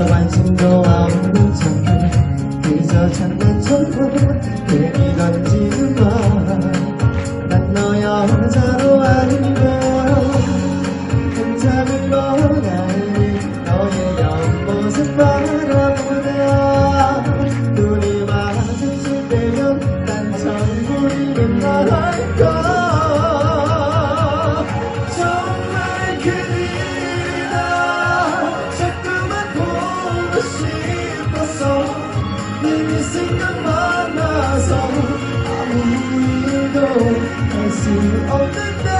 서 완성도 아무렇지 않게 그저 장난처럼 I of the day.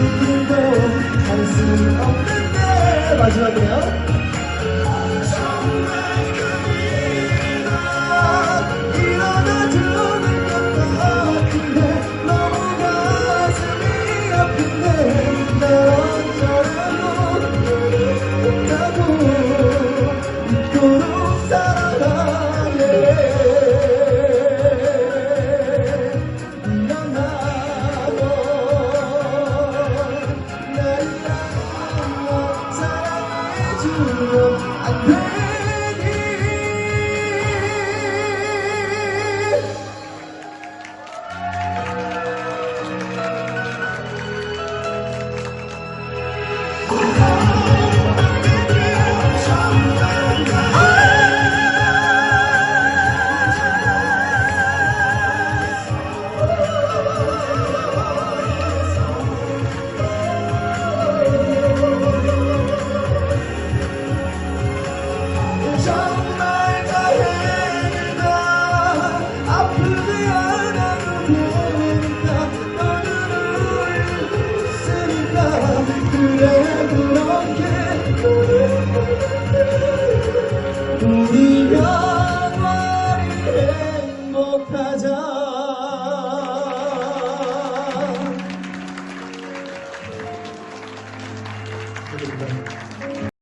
힘들도 할수 없는데 마지막이네요. 그 그래 그렇게 우리가